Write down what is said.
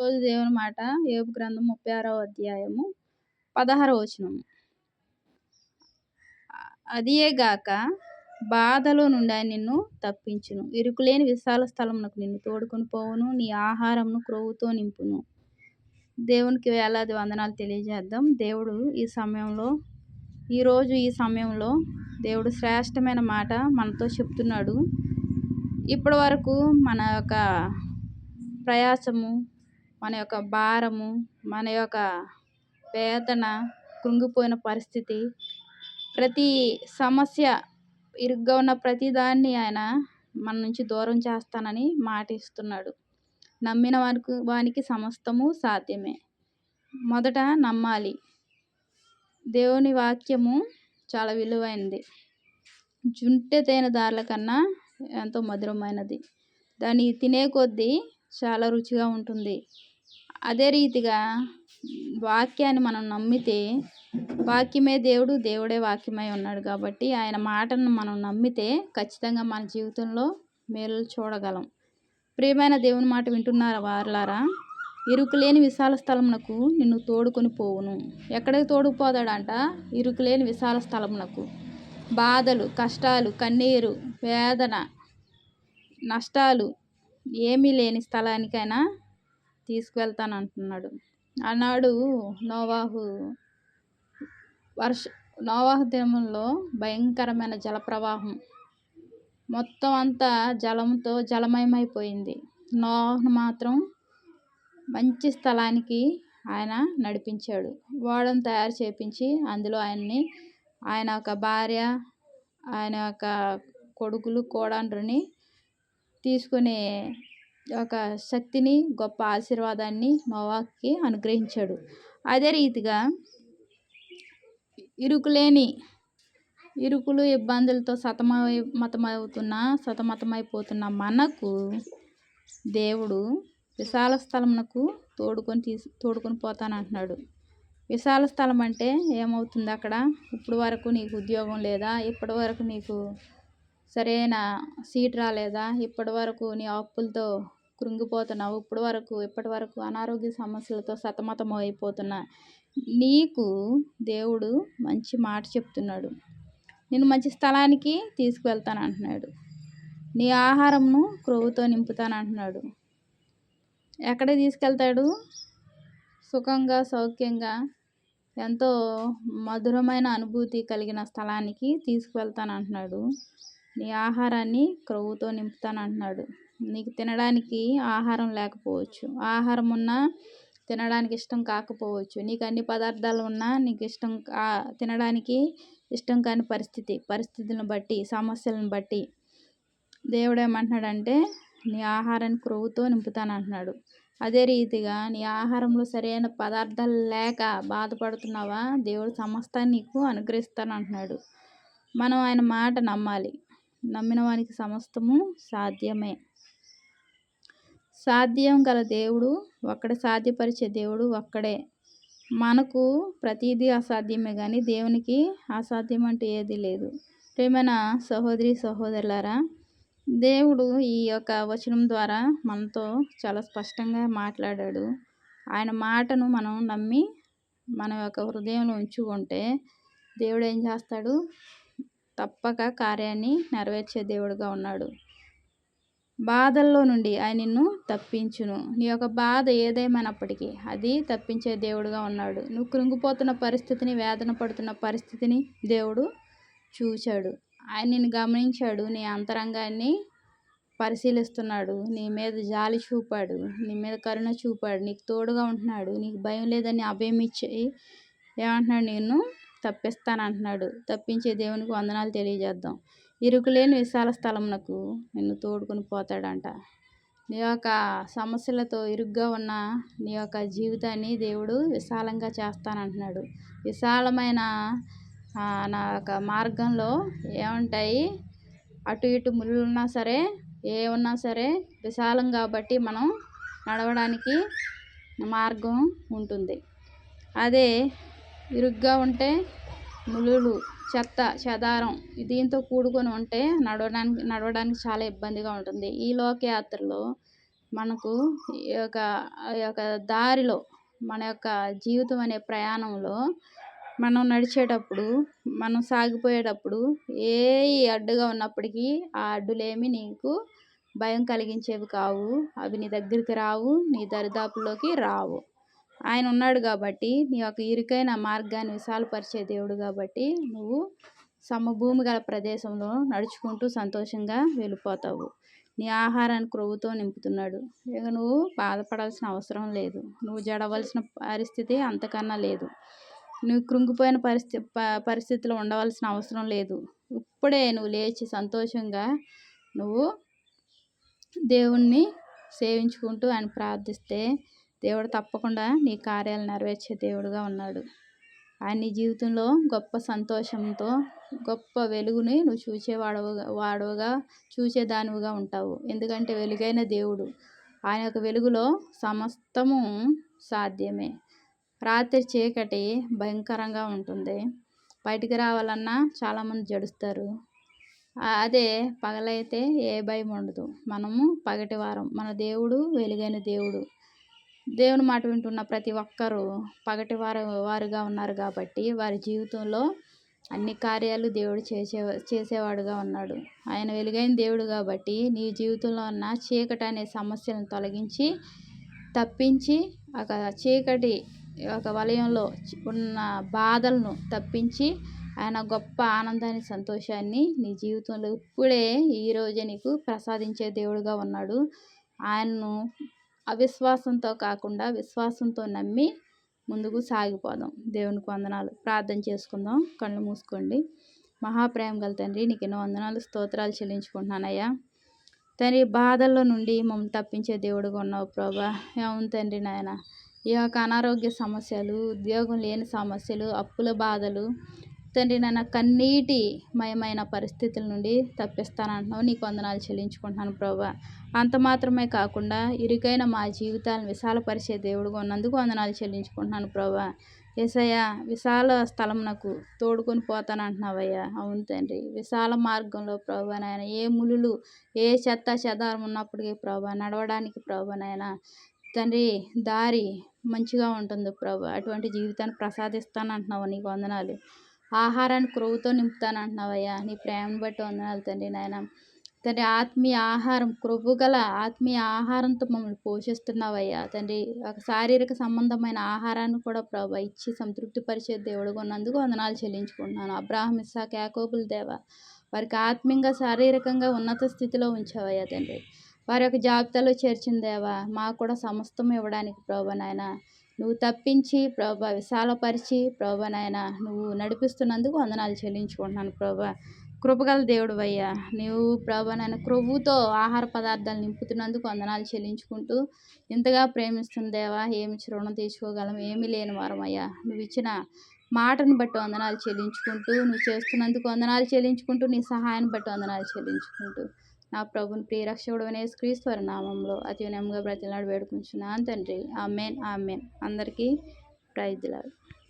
రోజు దేవుని మాట ఏపు గ్రంథం ముప్పై ఆరవ అధ్యాయము పదహార వచనము. అదియేగాక బాధలో నుండి ఆయన నిన్ను తప్పించును. ఇరుకులేని విశాల స్థలమునకు నిన్ను తోడుకొని పోవును. నీ ఆహారంను క్రొవ్వుతో నింపును. దేవునికి వేలాది వందనాలు తెలియజేద్దాం. దేవుడు ఈ సమయంలో ఈరోజు ఈ సమయంలో దేవుడు శ్రేష్టమైన మాట మనతో చెప్తున్నాడు. ఇప్పటి వరకు మన యొక్క ప్రయాసము మన యొక్క భారము మన యొక్క వేదన కృంగిపోయిన పరిస్థితి. ప్రతి సమస్య ఇరుగ్గా ఉన్న ప్రతి దాన్ని ఆయన మన నుంచి దూరం చేస్తానని మాట ఇస్తున్నాడు నమ్మిన వానికి వానికి సమస్తము సాధ్యమే. మొదట నమ్మాలి. దేవుని వాక్యము చాలా విలువైనది. జుంటె తేనె దారుల కన్నా ఎంతో మధురమైనది. దాన్ని తినే కొద్దీ చాలా రుచిగా ఉంటుంది. అదే రీతిగా వాక్యాన్ని మనం నమ్మితే వాక్యమే దేవుడు దేవుడే వాక్యమై ఉన్నాడు కాబట్టి ఆయన మాటను మనం నమ్మితే ఖచ్చితంగా మన జీవితంలో మేలు చూడగలం. ప్రియమైన దేవుని మాట వింటున్నారా వారులారా? ఇరుకులేని విశాల స్థలమునకు నిన్ను తోడుకొని పోవును. ఎక్కడికి తోడుకుపోతాడంట? ఇరుకులేని విశాల స్థలమునకు. బాధలు కష్టాలు కన్నీరు వేదన నష్టాలు ఏమీ లేని స్థలానికైనా తీసుకువెళ్తాను అంటున్నాడు ఆనాడు నోవాహు. వర్ష నోవాహు దినంలో భయంకరమైన జలప్రవాహం. మొత్తం అంతా జలంతో జలమయమైపోయింది. నోవాహును మాత్రం మంచి స్థలానికి ఆయన నడిపించాడు. ఓడను తయారు చేపించి అందులో ఆయన్ని ఆయన ఒక భార్య ఆయన యొక్క కొడుకులు కోడండ్రుని తీసుకునే ఒక శక్తిని గొప్ప ఆశీర్వాదాన్ని నోవాకి అనుగ్రహించాడు. అదే రీతిగా ఇరుకులేని ఇరుకులు ఇబ్బందులతో సతమై మతమవుతున్న సతమతమైపోతున్న మనకు దేవుడు విశాల స్థలమునకు తోడుకొని తీసు తోడుకొని పోతానంటున్నాడు. విశాల స్థలం అంటే ఏమవుతుంది అక్కడ? ఇప్పుడు వరకు నీకు ఉద్యోగం లేదా? ఇప్పటి వరకు నీకు సరైన సీట్ రాలేదా? ఇప్పటి వరకు నీ అప్పులతో కృంగిపోతున్నావు. ఇప్పటి వరకు ఇప్పటి వరకు అనారోగ్య సమస్యలతో సతమతం అయిపోతున్నా నీకు దేవుడు మంచి మాట చెప్తున్నాడు. నేను మంచి స్థలానికి తీసుకువెళ్తాను అంటున్నాడు నీ ఆహారంను క్రొవ్వుతో నింపుతాను అంటున్నాడు ఎక్కడ తీసుకెళ్తాడు? సుఖంగా సౌఖ్యంగా ఎంతో మధురమైన అనుభూతి కలిగిన స్థలానికి తీసుకువెళ్తాను అంటున్నాడు నీ ఆహారాన్ని క్రొవ్వుతో నింపుతాను అంటున్నాడు నీకు తినడానికి ఆహారం లేకపోవచ్చు. ఆహారం ఉన్నా తినడానికి ఇష్టం కాకపోవచ్చు. నీకు అన్ని పదార్థాలు ఉన్నా నీకు ఇష్టం తినడానికి ఇష్టం కాని పరిస్థితి పరిస్థితులను బట్టి సమస్యలను బట్టి. దేవుడు ఏమంటున్నాడంటే నీ ఆహారాన్ని క్రొవ్వుతో నింపుతాను అంటున్నాడు అదే రీతిగా నీ ఆహారంలో సరైన పదార్థాలు లేక బాధపడుతున్నావా? దేవుడు సమస్తాన్ని నీకు అనుగ్రహిస్తాను అంటున్నాడు మనం ఆయన మాట నమ్మాలి. నమ్మిన వానికి సమస్తము సాధ్యమే. సాధ్యం గల దేవుడు ఒక్కడే సాధ్యపరిచే దేవుడు ఒక్కడే. మనకు ప్రతిదీ అసాధ్యమే కానీ దేవునికి అసాధ్యం అంటూ ఏది లేదు. ప్రేమైన సహోదరి సహోదరులారా దేవుడు ఈ యొక్క వచనం ద్వారా మనతో చాలా స్పష్టంగా మాట్లాడాడు. ఆయన మాటను మనం నమ్మి మన యొక్క హృదయంలో ఉంచుకుంటే దేవుడు ఏం చేస్తాడు? తప్పక కార్యాన్ని నెరవేర్చే దేవుడుగా ఉన్నాడు. బాధల్లో నుండి ఆయన నిన్ను తప్పించును. నీ యొక్క బాధ ఏదేమైనప్పటికీ అది తప్పించే దేవుడుగా ఉన్నాడు. నువ్వు కృంగిపోతున్న పరిస్థితిని వేదన పడుతున్న పరిస్థితిని దేవుడు చూశాడు. ఆయన నిన్ను గమనించాడు. నీ అంతరంగాన్ని పరిశీలిస్తున్నాడు. నీ మీద జాలి చూపాడు. నీ మీద కరుణ చూపాడు. నీకు తోడుగా ఉంటున్నాడు. నీకు భయం లేదని అభయం ఇచ్చి ఏమంటున్నాడు? నేను తప్పిస్తాను అంటున్నాడు తప్పించే దేవునికి వందనాలు తెలియజేద్దాం. ఇరుకులేని విశాల స్థలమునకు నిన్ను తోడుకొని పోతాడంట. నీ యొక్క సమస్యలతో ఇరుగ్గా ఉన్న నీ యొక్క జీవితాన్ని దేవుడు విశాలంగా చేస్తానంటున్నాడు. విశాలమైన నా యొక్క మార్గంలో ఏముంటాయి? అటు ఇటు ముళ్ళు ఉన్నా సరే ఏ ఉన్నా సరే విశాలం కాబట్టి మనం నడవడానికి మార్గం ఉంటుంది. అదే ఇరుగ్గా ఉంటే ములులు చెత్త చెదారం దీంతో కూడుకొని ఉంటే నడవడానికి నడవడానికి చాలా ఇబ్బందిగా ఉంటుంది. ఈ లోకయాత్రలో మనకు ఈ యొక్క ఈ యొక్క దారిలో మన యొక్క జీవితం అనే ప్రయాణంలో మనం నడిచేటప్పుడు మనం సాగిపోయేటప్పుడు ఏ అడ్డుగా ఉన్నప్పటికీ ఆ అడ్డులేమి నీకు భయం కలిగించేవి కావు. అవి నీ దగ్గరికి రావు నీ దరిదాపుల్లోకి రావు. ఆయన ఉన్నాడు కాబట్టి నీ యొక్క ఇరుకైన మార్గాన్ని విశాలపరిచే దేవుడు కాబట్టి నువ్వు సమభూమి గల ప్రదేశంలో నడుచుకుంటూ సంతోషంగా వెళ్ళిపోతావు. నీ ఆహారాన్ని క్రొవ్వుతో నింపుతున్నాడు. ఇక నువ్వు బాధపడాల్సిన అవసరం లేదు. నువ్వు జడవలసిన పరిస్థితి అంతకన్నా లేదు. నువ్వు కృంగిపోయిన పరిస్థితి పరిస్థితిలో ఉండవలసిన అవసరం లేదు. ఇప్పుడే నువ్వు లేచి సంతోషంగా నువ్వు దేవుణ్ణి సేవించుకుంటూ ఆయన ప్రార్థిస్తే దేవుడు తప్పకుండా నీ కార్యాలు నెరవేర్చే దేవుడుగా ఉన్నాడు. ఆయన నీ జీవితంలో గొప్ప సంతోషంతో గొప్ప వెలుగుని నువ్వు చూసేవాడవుగా వాడవుగా చూసేదానివిగా ఉంటావు. ఎందుకంటే వెలుగైన దేవుడు ఆయన యొక్క వెలుగులో సమస్తము సాధ్యమే. రాత్రి చీకటి భయంకరంగా ఉంటుంది. బయటికి రావాలన్నా చాలామంది జడుస్తారు. అదే పగలైతే ఏ భయం ఉండదు. మనము పగటి వారం మన దేవుడు వెలుగైన దేవుడు. దేవుని మాట వింటున్న ప్రతి ఒక్కరూ పగటి వారు వారుగా ఉన్నారు కాబట్టి వారి జీవితంలో అన్ని కార్యాలు దేవుడు చేసే చేసేవాడుగా ఉన్నాడు. ఆయన వెలుగైన దేవుడు కాబట్టి నీ జీవితంలో ఉన్న చీకటి అనే సమస్యలను తొలగించి తప్పించి ఒక చీకటి ఒక వలయంలో ఉన్న బాధలను తప్పించి ఆయన గొప్ప ఆనందాన్ని సంతోషాన్ని నీ జీవితంలో ఇప్పుడే ఈరోజే నీకు ప్రసాదించే దేవుడుగా ఉన్నాడు. ఆయన్ను అవిశ్వాసంతో కాకుండా విశ్వాసంతో నమ్మి ముందుకు సాగిపోదాం. దేవునికి వందనాలు. ప్రార్థన చేసుకుందాం. కళ్ళు మూసుకోండి. మహాప్రేమ గల తండ్రి నీకు ఎన్నో వందనాలు స్తోత్రాలు చెల్లించుకుంటున్నానయ్యా. తండ్రి బాధల్లో నుండి మమ్మల్ని తప్పించే దేవుడుగా ఉన్నావు ప్రభా. అవును తండ్రి నాయన. ఈ యొక్క అనారోగ్య సమస్యలు ఉద్యోగం లేని సమస్యలు అప్పుల బాధలు తండ్రి నన్ను కన్నీటి మయమైన పరిస్థితుల నుండి తప్పిస్తానంటున్నావు. నీకు వందనాలు చెల్లించుకుంటున్నాను ప్రభా. అంత మాత్రమే కాకుండా ఇరుకైన మా జీవితాలను విశాలపరిచే దేవుడుగా ఉన్నందుకు వందనాలు చెల్లించుకుంటున్నాను ప్రభా. ఏసయ్య విశాల స్థలం నాకు తోడుకొని పోతానంటున్నావయ్యా. అవును తండ్రి. విశాల మార్గంలో ప్రభా నాయన ఏ ములులు ఏ చెత్త చెదారం ఉన్నప్పటికీ ప్రభా నడవడానికి ప్రభా నాయన తండ్రి దారి మంచిగా ఉంటుంది ప్రభా. అటువంటి జీవితాన్ని ప్రసాదిస్తానంటున్నావు. నీకు వందనాలు. ఆహారాన్ని క్రొవ్వుతో నింపుతానంటున్నావయ్యా. నీ ప్రేమను బట్టి వందనాలు తండ్రి నాయన. తండ్రి ఆత్మీయ ఆహారం క్రొవ్వు గల ఆత్మీయ ఆహారంతో మమ్మల్ని పోషిస్తున్నావయ్యా తండ్రి. ఒక శారీరక సంబంధమైన ఆహారాన్ని కూడా ప్రభా ఇచ్చి సంతృప్తి పరిచే దేవుడుగా ఉన్నందుకు వందనాలు చెల్లించుకుంటున్నాను. అబ్రాహం ఇస్సాక్ యాకోబుల దేవ వారికి ఆత్మీయంగా శారీరకంగా ఉన్నత స్థితిలో ఉంచావయ్యా తండ్రి. వారి యొక్క జాబితాలో చేర్చిన దేవా. మాకు కూడా సమస్తం ఇవ్వడానికి ప్రభా నాయన. నువ్వు తప్పించి ప్రభా విశాలపరిచి ప్రభా నాయన నువ్వు నడిపిస్తున్నందుకు వందనాలు చెల్లించుకుంటున్నాను ప్రభా. కృపగల దేవుడు అయ్యా నీవు ప్రభా నాయన క్రొవ్వుతో ఆహార పదార్థాలు నింపుతున్నందుకు వందనాలు చెల్లించుకుంటూ ఇంతగా ప్రేమిస్తున్న దేవా ఏమి రుణం తీసుకోగలం ఏమీ లేని వారం అయ్యా నువ్వు ఇచ్చిన మాటను బట్టి వందనాలు చెల్లించుకుంటూ నువ్వు చేస్తున్నందుకు వందనాలు చెల్లించుకుంటూ నీ సహాయాన్ని బట్టి వందనాలు చెల్లించుకుంటూ నా ప్రభుని ప్రియరక్షకుడు అనేసి క్రీస్తు నామంలో అతి వినయంగా బ్రతిలాడు వేడుకుంటున్నాను తండ్రి. Amen amen. అందరికీ ప్రైజ్లాడు.